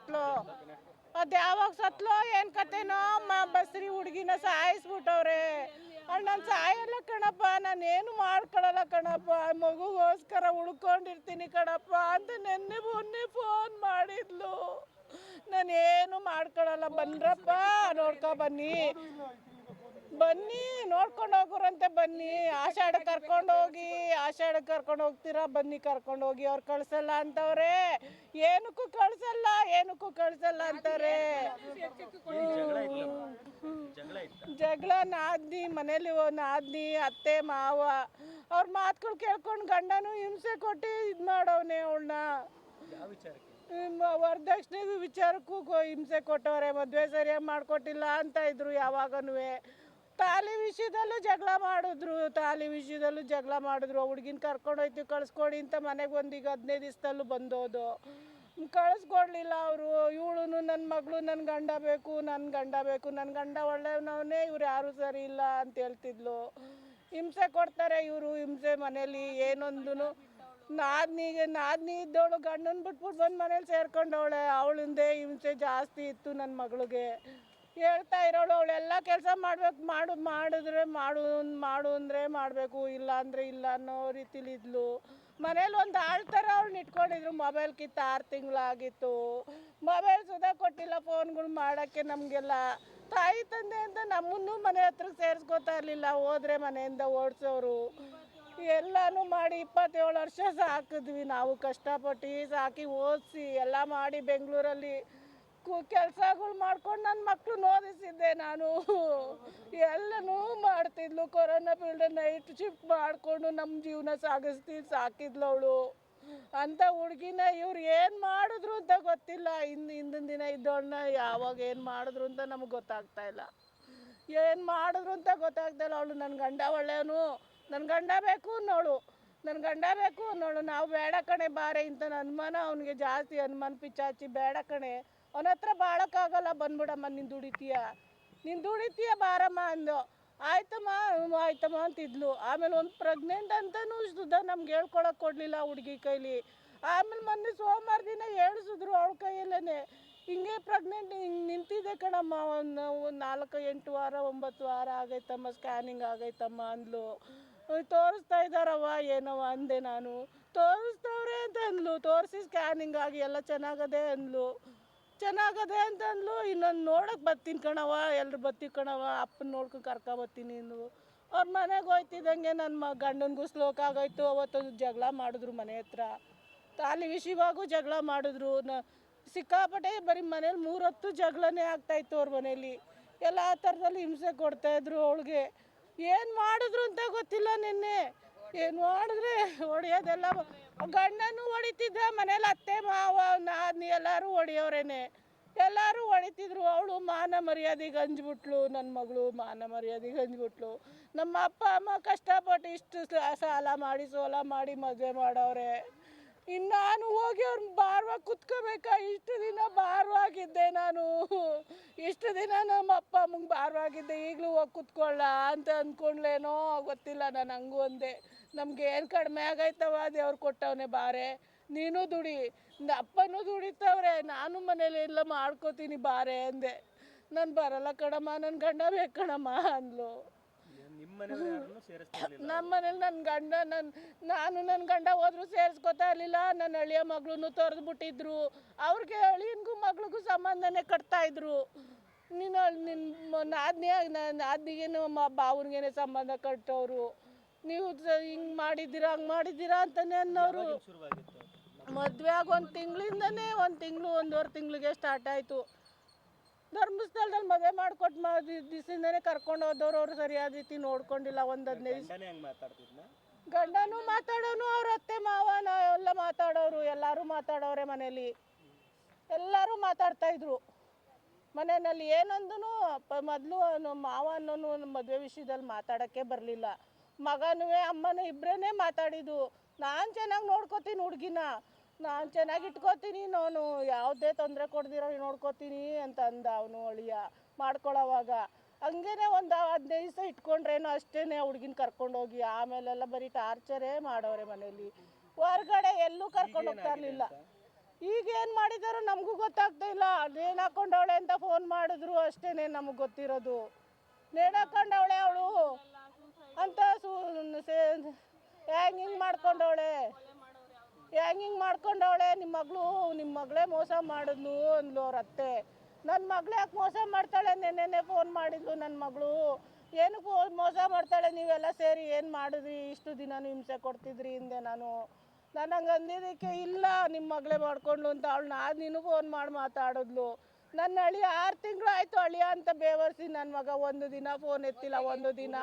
ಸತ್ಲು? ಅದು ಯಾವಾಗ ಸತ್ಲೋ ಏನು ಕತೆನೋ ಮ ಬಸ್ರಿ ಹುಡುಗಿನ ಸಾಯಿಸ್ಬಿಟ್ಟವ್ರೆ. ನಾನು ಸಾಯಲ್ಲ ಕಣಪ್ಪ, ನಾನು ಏನು ಮಾಡ್ಕೊಳಲ್ಲ ಕಣಪ್ಪ. ಮಗುಗೋಸ್ಕರ ಉಳ್ಕೊಂಡಿರ್ತೀನಿ ಕಣಪ್ಪ ಅಂತ ನೆನ್ನೆ ಮೊನ್ನೆ ಫೋನ್ ಮಾಡಿದ್ಲು. ನಾನೇನು ಮಾಡ್ಕೊಳಲ್ಲ, ಬನ್ರಪ್ಪ, ನೋಡ್ಕೊ ಬನ್ನಿ. ಬನ್ನಿ, ನೋಡ್ಕೊಂಡು ಹೋಗೋರಂತೆ ಬನ್ನಿ. ಆಷಾಢ ಕರ್ಕೊಂಡು ಹೋಗಿ, ಆಷಾಢ ಕರ್ಕೊಂಡು ಹೋಗ್ತೀರಾ? ಬನ್ನಿ, ಕರ್ಕೊಂಡು ಹೋಗಿ. ಅವ್ರು ಕಳ್ಸಲ್ಲ ಅಂತವ್ರೆ. ಏನಕ್ಕೂ ಕಳ್ಸಲ್ಲ ಏನಕ್ಕೂ ಕಳ್ಸಲ್ಲ ಅಂತಾರೆ ಜಗಳ ನಾದ್ನಿ ಮನೇಲಿ ನಾದ್ನಿ, ಅತ್ತೆ, ಮಾವ. ಅವ್ರ ಮಾತುಗಳು ಕೇಳ್ಕೊಂಡು ಗಂಡನು ಹಿಂಸೆ ಕೊಟ್ಟು ಇದು ಮಾಡವನೆ ಅವಳನ್ನ ವರದಕ್ಷಿಣೆ ವಿಚಾರಕ್ಕೂ ಹಿಂಸೆ ಕೊಟ್ಟವ್ರೆ. ಮದುವೆ ಸರಿಯಾಗಿ ಮಾಡಿಕೊಟ್ಟಿಲ್ಲ ಅಂತ ಇದ್ರು ಯಾವಾಗನೂ ತಾಲಿ ವಿಷಯದಲ್ಲೂ ಜಗಳ ಮಾಡಿದ್ರು, ತಾಲಿ ವಿಷಯದಲ್ಲೂ ಜಗಳ ಮಾಡಿದ್ರು. ಹುಡುಗಿನ ಕರ್ಕೊಂಡು ಹೋಯ್ತು, ಕಳಿಸ್ಕೊಡಿ ಅಂತ ಮನೆಗೆ ಒಂದು ಈಗ ಹದಿನೈದು ದಿವಸದಲ್ಲೂ ಬಂದೋದು. ಕಳಿಸ್ಕೊಡ್ಲಿಲ್ಲ ಅವರು. ಇವಳು ನನ್ನ ಮಗಳು ನನ್ನ ಗಂಡ ಬೇಕು ನನ್ನ ಗಂಡ ಬೇಕು. ನನ್ನ ಗಂಡ ಒಳ್ಳೆಯವನವನೇ ಇವ್ರು ಯಾರೂ ಸರಿ ಇಲ್ಲ ಅಂತ ಹೇಳ್ತಿದ್ಲು. ಹಿಂಸೆ ಕೊಡ್ತಾರೆ ಇವರು, ಹಿಂಸೆ ಮನೇಲಿ ಏನೊಂದು ನಾದ್ನಿಗೆ ನಾದ್ನಿ ಇದ್ದವಳು ಗಂಡನ ಬಿಟ್ಬಿಟ್ಟು ಬಂದು ಮನೇಲಿ ಸೇರ್ಕೊಂಡವಳೆ. ಅವಳಿಂದೇ ಹಿಂಸೆ ಜಾಸ್ತಿ ಇತ್ತು ನನ್ನ ಮಗಳಿಗೆ. ಹೇಳ್ತಾ ಇರೋಳು, ಅವಳೆಲ್ಲ ಕೆಲಸ ಮಾಡ್ಬೇಕು, ಮಾಡು, ಮಾಡಿದ್ರೆ ಮಾಡು ಮಾಡು ಅಂದರೆ ಮಾಡಬೇಕು, ಇಲ್ಲ ಅಂದರೆ ಇಲ್ಲ ಅನ್ನೋ ರೀತಿಲಿ ಇದ್ಲು. ಮನೇಲಿ ಒಂದು ಆಳ್ತರ ಅವ್ಳನ್ನ ಇಟ್ಕೊಂಡಿದ್ರು ಮೊಬೈಲ್ ಕಿತ್ತ ಆರು ತಿಂಗಳಾಗಿತ್ತು. ಮೊಬೈಲ್ ಸುಧಾ ಕೊಟ್ಟಿಲ್ಲ ಫೋನ್ಗಳು ಮಾಡೋಕ್ಕೆ ನಮಗೆಲ್ಲ. ತಾಯಿ, ತಂದೆ ಅಂತ ನಮ್ಮನ್ನು ಮನೆ ಹತ್ರ ಸೇರಿಸ್ಕೊತಾ ಇರಲಿಲ್ಲ, ಹೋದ್ರೆ ಮನೆಯಿಂದ ಓಡಿಸೋರು. ಎಲ್ಲನೂ ಮಾಡಿ ಇಪ್ಪತ್ತೇಳು ವರ್ಷ ಸಾಕಿದ್ವಿ, ನಾವು ಕಷ್ಟಪಟ್ಟು ಸಾಕಿ ಓದಿಸಿ, ಎಲ್ಲ ಮಾಡಿ ಬೆಂಗಳೂರಲ್ಲಿ ಕೆಲಸಗಳು ಮಾಡ್ಕೊಂಡು ನನ್ನ ಮಕ್ಕಳು ಓದಿಸಿದ್ದೆ ನಾನು. ಎಲ್ಲನೂ ಮಾಡ್ತಿದ್ಲು. ಕೊರೋನಾ ಪೀರಿಯಡ್ ನೈಟ್ ಶಿಫ್ಟ್ ಮಾಡಿಕೊಂಡು ನಮ್ಮ ಜೀವನ ಸಾಗಿಸ್ತಿ, ಸಾಕಿದ್ಲು ಅವಳು. ಅಂಥ ಹುಡುಗಿನ ಇವ್ರು ಏನು ಮಾಡಿದ್ರು ಅಂತ ಗೊತ್ತಿಲ್ಲ. ಇನ್ನು ಹಿಂದಿನ ದಿನ ಇದ್ದವಳನ್ನ ಯಾವಾಗ ಏನು ಮಾಡಿದ್ರು ಅಂತ ನಮಗೆ ಗೊತ್ತಾಗ್ತಾ ಇಲ್ಲ. ಏನು ಮಾಡಿದ್ರು ಅಂತ ಗೊತ್ತಾಗ್ತಾ ಇಲ್ಲ. ಅವಳು ನನ್ನ ಗಂಡ ಒಳ್ಳೆಯವನು. ನನ್ನ ಗಂಡ ಬೇಕು ಅನ್ನೋಳು. ನನ್ನ ಗಂಡ ಬೇಕು ಅನ್ನೋಳು. ನಾವು ಬೇಡ ಕಣೆ ಬಾರೆ. ಇಂಥ ಅನುಮಾನ ಅವನಿಗೆ ಜಾಸ್ತಿ. ಅನುಮಾನ ಪಿಚಾಚಿ ಬೇಡ ಕಣೆ. ಅವನ ಹತ್ರ ಬಾಳಕ್ಕಾಗಲ್ಲ ಬಂದ್ಬಿಡಮ್ಮ, ನಿನ್ ದುಡಿತೀಯ. ನೀನು ದುಡಿತೀಯ ಬಾರಮ್ಮ ಅಂದು. ಆಯ್ತಮ್ಮ ಆಯ್ತಮ್ಮ ಅಂತಿದ್ಲು. ಆಮೇಲೆ ಒಂದು ಪ್ರೆಗ್ನೆಂಟ್ ಅಂತಲೂ ಸುದ್ದ ನಮ್ಗೆ ಹೇಳ್ಕೊಳಕ್ಕೆ ಕೊಡಲಿಲ್ಲ ಹುಡುಗಿ ಕೈಲಿ. ಆಮೇಲೆ ಮೊನ್ನೆ ಸೋಮವಾರ ದಿನ ಹೇಳಿಸಿದ್ರು ಅವಳ ಕೈಯಲ್ಲೇ ಹಿಂಗೆ ಪ್ರೆಗ್ನೆಂಟ್ ಹಿಂಗೆ ನಿಂತಿದೆ ಕಣಮ್ಮ, ಒಂದು ನಾಲ್ಕು, ಎಂಟು ವಾರ, ಒಂಬತ್ತು ವಾರ ಆಗೈತಮ್ಮ ಸ್ಕ್ಯಾನಿಂಗ್ ಆಗೈತಮ್ಮ ಅಂದ್ಲು. ತೋರಿಸ್ತಾ ಇದ್ದಾರವ್ವ, ಏನವ್ವ ಅಂದೆ ನಾನು. ತೋರಿಸ್ತವ್ರೆ ಅಂತ ಅಂದ್ಲು. ತೋರಿಸಿ ಸ್ಕ್ಯಾನಿಂಗ್ ಆಗಿ ಎಲ್ಲ ಚೆನ್ನಾಗದೆ ಅಂದ್ಲು. ಚೆನ್ನಾಗದೆ ಅಂತ ಅಂದ್ಲು ಇನ್ನೊಂದು ನೋಡಕ್ಕೆ ಬರ್ತೀನಿ ಕಣವ ಎಲ್ರು ಬರ್ತೀವಿ ಕಣವ ಅಪ್ಪನ ನೋಡ್ಕೊಂಡು ಕರ್ಕೊ ಬರ್ತೀನಿ ಅಂದ್ಲು ಅವ್ರ ಮನೆಗೆ ಹೋಯ್ತಿದ್ದಂಗೆ ನನ್ನ ಮ, ಗಂಡನಿಗೂ ಸ್ಲೋಕ್ ಆಗೋಯ್ತು, ಅವತ್ತೊಂದು ಜಗಳ ಮಾಡಿದ್ರು ಮನೆ ಹತ್ರ. ತಾಲಿ ವಿಷಯವಾಗೂ ಜಗಳ ಮಾಡಿದ್ರು. ನ, ಸಿಕ್ಕಾಪಟ್ಟೆ ಬರೀ ಮನೇಲಿ ಮೂರೊತ್ತು ಜಗಳನೇ ಆಗ್ತಾಯಿತ್ತು ಅವ್ರ ಮನೇಲಿ. ಎಲ್ಲ ಥರದಲ್ಲಿ ಹಿಂಸೆ ಕೊಡ್ತಾಯಿದ್ರು ಅವಳಿಗೆ. ಏನು ಮಾಡಿದ್ರು ಅಂತ ಗೊತ್ತಿಲ್ಲ ನಿನ್ನೆ. ಏನು ಮಾಡಿದ್ರೆ? ಹೊಡೆಯೋದೆಲ್ಲ ಗಂಡನೂ ಹೊಡಿತಿದ್ದ ಮನೇಲಿ ಅತ್ತೆ, ಮಾವ, ನಾದ್ನಿ ಎಲ್ಲರೂ ಹೊಡಿಯೋರೇನೆ. ಎಲ್ಲರೂ ಹೊಡಿತಿದ್ರು. ಅವಳು ಮಾನ ಮರ್ಯಾದೆಗೆ ಗಂಜ್ಬಿಟ್ಲು ನನ್ನ ಮಗಳು ಮಾನ ಮರ್ಯಾದೆಗೆ ಗಂಜ್ಬಿಟ್ಲು ನಮ್ಮ ಅಪ್ಪ, ಅಮ್ಮ ಕಷ್ಟಪಟ್ಟು ಇಷ್ಟು ಸಾಲ ಮಾಡಿ, ಸೋಲ ಮಾಡಿ ಮದುವೆ ಮಾಡೋರೆ ಇನ್ನು ನಾನು ಹೋಗಿ ಅವ್ರನ್ನ ಬಾರ್ವಾಗಿ ಕುತ್ಕೋಬೇಕಾ? ಇಷ್ಟು ದಿನ ಇಷ್ಟು ದಿನ ನಮ್ಮ ಅಪ್ಪ ಅಮ್ಮಂಗೆ ಭಾರವಾಗಿದ್ದೆ ಈಗಲೂ ಹೋಗಿ ಕುತ್ಕೊಳ್ಳ ಅಂತ ಅಂದ್ಕೊಂಡ್ಲೇನೋ ಗೊತ್ತಿಲ್ಲ ನಾನು ಹಂಗೂ ಅಂದೆ. ನಮ್ಗೆ ಏನು ಕಡಿಮೆ ಆಗೈತವ ದೇವ್ರು ಕೊಟ್ಟವನೆ ಬಾರೆ ನೀನು ದುಡಿ ಅಪ್ಪನೂ ದುಡಿತವ್ರೆ ನಾನು ಮನೇಲಿ ಎಲ್ಲ ಮಾಡ್ಕೋತೀನಿ ಬಾರೆ ಅಂದೆ. ನಾನು ಬರಲ್ಲ ಕಣಮ್ಮ ನನ್ನ ಗಂಡ ಬೇಕು ಕಣಮ್ಮ ಅಂದ್ಲು. ನಿಮ್ಮ ಮನೇಲಿ ನನ್ನ ಗಂಡ ನನ್ನ ನಾನು ನನ್ನ ಗಂಡ ಹೋದ್ರು ಸೇರಿಸ್ಕೊತಾ ಇರಲಿಲ್ಲ ನನ್ನ ಅಳಿಯ ಮಗಳೂ ತೊರೆದು ಬಿಟ್ಟಿದ್ರು ಅವ್ರಿಗೆ ಅಳಿಯನ್ಗೂ ಮಗಳಿಗೂ ಸಂಬಂಧನೇ ಕಟ್ತಾ ಇದ್ರು. ನೀನು ನಿನ್ನ ನಾದ್ನಿ ನಾದ್ನಿಗೇನು ಬಾವನಿಗೇನೆ ಸಂಬಂಧ ಕಟ್ಟೋರು ನೀವು ಹಿಂಗೆ ಮಾಡಿದ್ದೀರಾ ಹಂಗೆ ಮಾಡಿದ್ದೀರಾ ಅಂತಾನೆ ಅನ್ನೋರು. ಮದ್ವೆ ಆಗ ಒಂದು ತಿಂಗಳಿಂದನೇ ಒಂದು ತಿಂಗಳು ಒಂದೂವರೆ ತಿಂಗಳಿಗೆ ಸ್ಟಾರ್ಟ್ ಆಯಿತು. ಧರ್ಮಸ್ಥಳದಲ್ಲಿ ಮದುವೆ ಮಾಡ್ಕೊಟ್ಟು ಮಾ ದಿವಸದಿಂದನೇ ಕರ್ಕೊಂಡು ಹೋದವ್ರು ಅವ್ರು ಸರಿಯಾದ ರೀತಿ ನೋಡ್ಕೊಂಡಿಲ್ಲ ಒಂದು ಹದಿನೈದು ಗಂಡನೂ ಮಾತಾಡೋನು ಅವ್ರ ಅತ್ತೆ ಮಾವ ನಾವೆಲ್ಲ ಎಲ್ಲ ಮಾತಾಡೋರು ಎಲ್ಲರೂ ಮಾತಾಡೋರೆ ಮನೇಲಿ. ಎಲ್ಲರೂ ಮಾತಾಡ್ತಾ ಇದ್ರು. ಮನೆಯಲ್ಲಿ ಏನೊಂದೂ ಮೊದಲು ಮಾವ ಅನ್ನೋನು ಮದುವೆ ವಿಷಯದಲ್ಲಿ ಮಾತಾಡೋಕ್ಕೆ ಬರಲಿಲ್ಲ. ಮಗನೂ ಅಮ್ಮನೂ ಇಬ್ಬರೇ ಮಾತಾಡಿದ್ದು. ನಾನು ಚೆನ್ನಾಗಿ ನೋಡ್ಕೋತೀನಿ ಹುಡ್ಗಿನ. ನಾನು ಚೆನ್ನಾಗಿ ಇಟ್ಕೋತೀನಿ ನಾನು. ಯಾವುದೇ ತೊಂದರೆ ಕೊಡ್ದಿರೋ ನೋಡ್ಕೋತೀನಿ ಅಂತ ಅಂದ ಅವನು ಅಳಿಯ ಮಾಡ್ಕೊಳ್ಳೋವಾಗ ಹಂಗೇನೆ ಒಂದು ಹದಿನೈದು ದಿವಸ ಇಟ್ಕೊಂಡ್ರೇನು ಅಷ್ಟೇ ಹುಡುಗಿನ ಕರ್ಕೊಂಡೋಗಿ ಆಮೇಲೆಲ್ಲ ಬರೀ ಟಾರ್ಚರೇ ಮಾಡೋರೆ ಮನೇಲಿ ಹೊರ್ಗಡೆ ಎಲ್ಲೂ ಕರ್ಕೊಂಡು ಹೋಗ್ತಾ ಇರಲಿಲ್ಲ. ಈಗ ಏನು ಮಾಡಿದಾರೋ ನಮಗೂ ಗೊತ್ತಾಗ್ತಾ ಇಲ್ಲ. ನೇಣು ಹಾಕೊಂಡವಳೆ ಅಂತ ಫೋನ್ ಮಾಡಿದ್ರು ಅಷ್ಟೇ ನಮಗೆ ಗೊತ್ತಿರೋದು. ನೇಣು ಹಾಕೊಂಡವಳೆ ಅವಳು. ಅಂತ ಸು ಹ್ಯಾಂಗಿಂಗ್ ಮಾಡ್ಕೊಂಡವಳೆ. ಹ್ಯಾಂಗಿಂಗ್ ಮಾಡ್ಕೊಂಡವಳೆ. ನಿಮ್ಮ ಮಗಳು ನಿಮ್ಮ ಮಗಳೇ ಮೋಸ ಮಾಡಿದ್ಲು ಅಂದ್ಲು ಅವ್ರ ಅತ್ತೆ. ನನ್ನ ಮಗಳು ಯಾಕೆ ಮೋಸ ಮಾಡ್ತಾಳೆ? ನೆನ್ನೆನೆ ಫೋನ್ ಮಾಡಿದ್ಲು ನನ್ನ ಮಗಳು. ಏನಕ್ಕೆ ಮೋಸ ಮಾಡ್ತಾಳೆ? ನೀವೆಲ್ಲ ಸೇರಿ ಏನು ಮಾಡಿದ್ರಿ? ಇಷ್ಟು ದಿನ ಹಿಂಸೆ ಕೊಡ್ತಿದ್ರಿ ಹಿಂದೆ ನಾನು. ನಾನು ಹಂಗೆ ಅಂದಿದ್ದಕ್ಕೆ, ಇಲ್ಲ ನಿಮ್ಮ ಮಗಳೇ ಮಾಡ್ಕೊಂಡು ಅಂತ ಅವಳು ನಾ ನಿನಗೂ ಫೋನ್ ಮಾಡಿ ಮಾತಾಡಿದ್ಲು. ನನ್ನ ಅಳಿ ಆರು ತಿಂಗಳು ಆಯಿತು ಅಳಿಯ ಅಂತ ಬೇವರ್ಸಿ ನನ್ನ ಮಗ ಒಂದು ದಿನ ಫೋನ್ ಎತ್ತಿಲ್ಲ, ಒಂದು ದಿನ